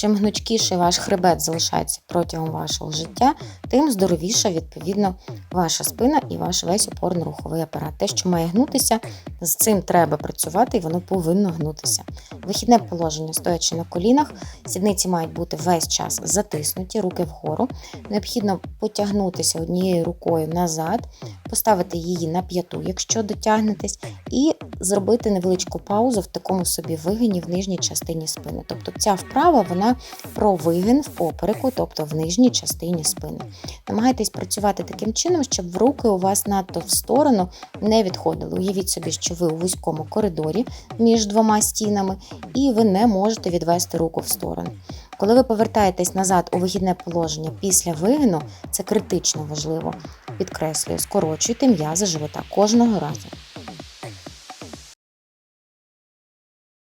Чим гнучкіший ваш хребет залишається протягом вашого життя, тим здоровіша, відповідно, ваша спина і ваш весь опорно-руховий апарат. Те, що має гнутися, з цим треба працювати, і воно повинно гнутися. Вихідне положення, стоячи на колінах, сідниці мають бути весь час затиснуті, руки вгору. Необхідно потягнутися однією рукою назад, поставити її на п'яту, якщо дотягнетесь, і зробити невеличку паузу в такому собі вигині в нижній частині спини. Тобто ця вправа вона про вигин в попереку, тобто в нижній частині спини. Намагайтесь працювати таким чином, щоб руки у вас надто в сторону не відходили. Уявіть собі, що ви у вузькому коридорі між двома стінами, і ви не можете відвести руку в сторону. Коли ви повертаєтесь назад у вихідне положення після вигину, це критично важливо. Підкреслюю, скорочуйте м'язи живота кожного разу.